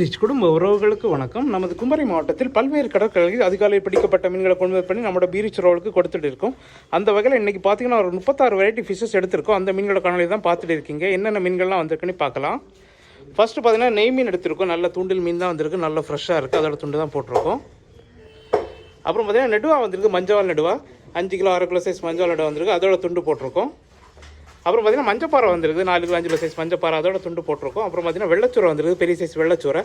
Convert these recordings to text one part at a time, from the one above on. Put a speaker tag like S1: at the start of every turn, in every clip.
S1: Rich குடும்ப உறவுகளுக்கு வணக்கம். நமது குமரி மாவட்டத்தில் பல்வேறு கடற்கரைகளில் அதிகாலையில் பிடிக்கப்பட்ட மீன்களை கொண்டு பண்ணி நம்மளோட பீரிச் உறவுகளுக்கு கொடுத்துட்டு இருக்கோம். அந்த வகையில் இன்றைக்கி பார்த்தீங்கன்னா ஒரு முப்பத்தாறு வெரைட்டி ஃபிஷஸ் எடுத்திருக்கோம். அந்த மீன்களோட காணொலி தான் பார்த்துட்டு இருக்கீங்க. என்னென்ன மீன்கள்லாம் வந்திருக்குன்னு பார்க்கலாம். ஃபஸ்ட்டு பார்த்தீங்கன்னா நெய் மீன் எடுத்திருக்கோம். நல்ல தூண்டில் மீன் தான் வந்திருக்கு. நல்ல ஃப்ரெஷ்ஷாக இருக்குது அதோட துண்டு தான் போட்டிருக்கோம். அப்புறம் பார்த்தீங்கன்னா நெடுவா வந்திருக்கு. மஞ்சள் நெடுவா. அஞ்சு கிலோ அரை கிலோ சைஸ் மஞ்சள் நெடுவா வந்திருக்கு. அதோட துண்டு போட்டிருக்கோம். அப்புறம் பார்த்தீங்கன்னா மஞ்சப்பாறை வந்திருக்கு நாலு கிலோ அஞ்சு கிலோ சைஸ் மஞ்சப்பாறை அதோட துண்டு போட்டிருக்கோம். அப்புறம் பார்த்தீங்கன்னா வெள்ளச்சூரை வந்திருக்கு பெரிய சைஸ் வெள்ளச்சூரை.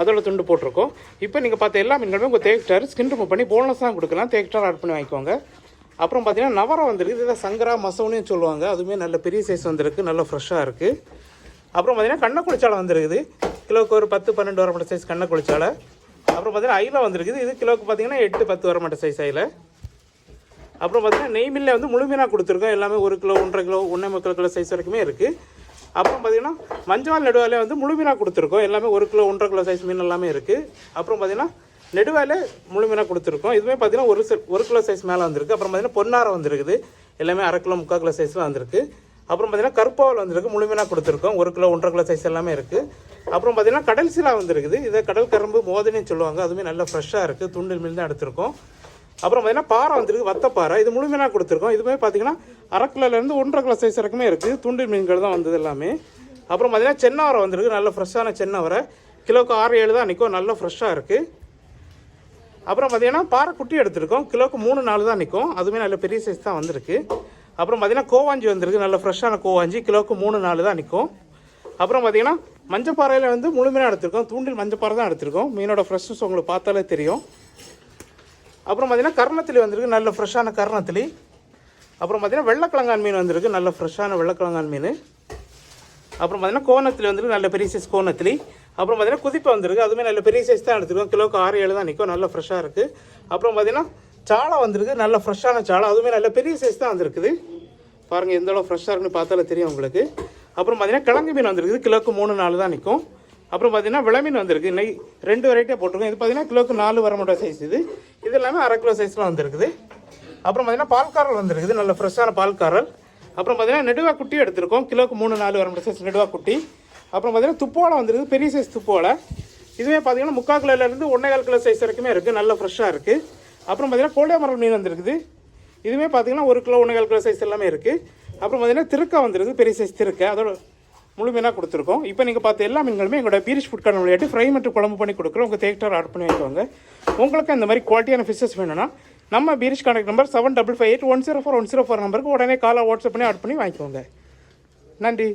S1: அதோட துண்டு போட்டிருக்கோம். இப்போ நீங்கள் பார்த்த எல்லா மீன்களுமே உங்கள் தேக்டார் ஸ்கின் ரிமூவ் பண்ணி போனஸ் தான் கொடுக்கலாம். தேக்டார் ஆட் பண்ணி வாங்கிக்கோங்க. அப்புறம் பார்த்தீங்கன்னா நவரம் வந்துருக்கு இதை சங்கரா மசவுன்னு சொல்லுவாங்க. அதுவுமே நல்ல பெரிய சைஸ் வந்திருக்கு. நல்ல ஃப்ரெஷ்ஷாக இருக்குது அப்புறம் பார்த்தீங்கன்னா கண்ணை குளிச்சாலை வந்துருக்குது. கிலோவுக்கு ஒரு பத்து பன்னெண்டு வர மாட்ட சைஸ் கண்ணை குளிச்சாலை அப்புறம் பார்த்தீங்கன்னா ஐல வந்திருக்குது. இது கிலோவுக்கு பார்த்தீங்கன்னா எட்டு பத்து வர மாட்ட சைஸ் ஐல அப்புறம் பார்த்தீங்கன்னா நெய் வந்து முழுமையாக கொடுத்துருக்கோம். எல்லாமே ஒரு கிலோ ஒன்றரை கிலோ ஒன்றே முக்கால் கிலோ சைஸ் வரைக்குமே இருக்குது அப்புறம் பார்த்தீங்கன்னா மஞ்சள் நெடுவாலே வந்து முழுமையாக கொடுத்துருக்கோம். எல்லாமே ஒரு கிலோ ஒன்றரை கிலோ சைஸ் மீன் எல்லாமே இருக்குது அப்புறம் பார்த்தீங்கன்னா நெடுவாலே முழுமையாக கொடுத்துருக்கோம். இதுவே பார்த்தீங்கன்னா ஒரு ஒரு கிலோ சைஸ் மேலே வந்திருக்கு. அப்புறம் பார்த்தீங்கன்னா பொன்னாரம் வந்திருக்குது. எல்லாமே அரை கிலோ முக்கால் கிலோ சைஸில் வந்திருக்கு. அப்புறம் பார்த்தீங்கன்னா கருப்பாவல் வந்திருக்கு. முழுமையாக கொடுத்துருக்கோம். ஒரு கிலோ ஒன்றரை கிலோ சைஸ் எல்லாமே இருக்குது அப்புறம் பார்த்தீங்கன்னா கடல் சீலா வந்திருக்குது. இதை கடல் கரும்பு மோதினின்னு சொல்லுவாங்க. அதுவுமே நல்லா ஃப்ரெஷ்ஷாக இருக்குது துண்டில் மீன் தான் எடுத்திருக்கோம். அப்புறம் பார்த்தீங்கன்னா பாறை வந்துருக்கு வத்தப்பாறை. இது முழுமையாக கொடுத்துருக்கோம். இதுவுமே பார்த்தீங்கன்னா அரை ஒன்றரை கிலோ சைஸ் வரைக்குமே இருக்குது துண்டு மீன்கள் தான் வந்தது எல்லாமே. அப்புறம் பார்த்தீங்கன்னா சென்னவரை வந்திருக்கு. நல்ல ஃப்ரெஷ்ஷான சென்னவரை. கிலோக்கு ஆறு ஏழு தான் நிற்கும் நல்லா ஃப்ரெஷ்ஷாக இருக்குது அப்புறம் பார்த்தீங்கன்னா பாறை குட்டி எடுத்திருக்கோம். கிலோக்கு மூணு நாலு தான் நிற்கும் அதுவுமே நல்ல பெரிய சைஸ் தான் வந்திருக்கு. அப்புறம் பார்த்தீங்கன்னா கோவாஞ்சி வந்திருக்கு. நல்ல ஃப்ரெஷ்ஷான கோவாஞ்சி. கிலோக்கு மூணு நாலு தான் நிற்கும் அப்புறம் பார்த்தீங்கன்னா மஞ்சப்பாறையில் வந்து முழுமையாக எடுத்திருக்கோம். தூண்டில் மஞ்சப்பாறை தான் எடுத்திருக்கோம். மீனோட ஃப்ரெஷ்னஸ் உங்களுக்கு பார்த்தாலே தெரியும். அப்புறம் பார்த்திங்கன்னா கர்ணத்திலி வந்திருக்கு நல்ல ஃப்ரெஷ்ஷான கர்ணத்திலி. அப்புறம் பார்த்திங்கன்னா வெள்ளக்கிழங்கான் மீன் வந்திருக்கு நல்ல ஃப்ரெஷ்ஷான வெள்ளக்கிழங்கான் மீன். அப்புறம் பார்த்திங்கன்னா கோணத்திலி வந்திருக்கு நல்ல பெரிய சைஸ் கோணத்திலி. அப்புறம் பார்த்தீங்கன்னா குதிப்பை வந்திருக்கு அதுவுமே நல்ல பெரிய சைஸ் தான் எடுத்துருக்கோம். கிலோக்கு ஆறு ஏழு தான் நிற்கும் நல்ல ஃப்ரெஷ்ஷாக இருக்குது அப்புறம் பார்த்திங்கன்னா சாலை வந்திருக்கு நல்ல ஃப்ரெஷ்ஷான சாலை அதுவுமே நல்ல பெரிய சைஸ் தான் வந்திருக்குது. பாருங்கள் எந்த அளவு ஃப்ரெஷ்ஷாக இருக்குன்னு பார்த்தாலே தெரியும் உங்களுக்கு. அப்புறம் பார்த்திங்கன்னா கிழங்கு மீன் வந்திருக்குது கிலோக்கு மூணு நாலு தான் நிற்கும் அப்புறம் பார்த்திங்கன்னா விளமீன் வந்திருக்கு இன்னைக்கு ரெண்டு வெரைட்டியாக போட்டிருக்கோம். இது பார்த்தீங்கன்னா கிலோக்கு நாலு வர மாட்டோம் சைஸ் இது. இது எல்லாமே அரை கிலோ சைஸில் வந்திருக்குது. அப்புறம் பார்த்தீங்கன்னா பால்காரல் வந்துருக்குது. நல்ல ஃப்ரெஷ்ஷான பால்காரல் அப்புறம் பார்த்தீங்கன்னா நெடுவா குட்டி எடுத்திருக்கோம். கிலோக்கு மூணு நாலு வர சைஸ் நெடுவா குட்டி. அப்புறம் பார்த்தீங்கன்னா துப்போலை வந்துருக்குது. பெரிய சைஸ் துப்போலை இதுவே பார்த்தீங்கன்னா முக்கால் கிலோலேருந்து ஒன்றே கால் கிலோ சைஸ் வரைக்குமே இருக்குது நல்ல ஃப்ரெஷ்ஷாக இருக்குது அப்புறம் பார்த்தீங்கன்னா கோழியாமரம் மீன் வந்துருக்குது. இதுவே பார்த்தீங்கன்னா ஒரு கிலோ ஒன்றே கால் கிலோ சைஸ் எல்லாமே இருக்குது அப்புறம் பார்த்தீங்கன்னா திருக்கா வந்துருக்குது. பெரிய சைஸ் திருக்கை. அதோட முழுமையாக கொடுத்துருக்கோம். இப்போ நீங்கள் பார்த்த எல்லா மீன்களுமே எங்களோட பீரிஷ் ஃபுட் கார்டு விளையாட்டு ஃப்ரை மற்றும் குழம்பு பண்ணி கொடுக்குறோம் உங்கள் தேக்டர் ஆட் பண்ணி வைக்கோங்க உங்களுக்கு இந்த மாதிரி குவாலிட்டியான ஃபிஷஸ் வேணும்னா நம்ம பீரிஷ் contact number seven double five eight one zero four one zero four நம்பருக்கு உடனே காலை வாட்ஸ்அப் பண்ணி ஆட் பண்ணி வாங்கிக்கோங்க. நன்றி.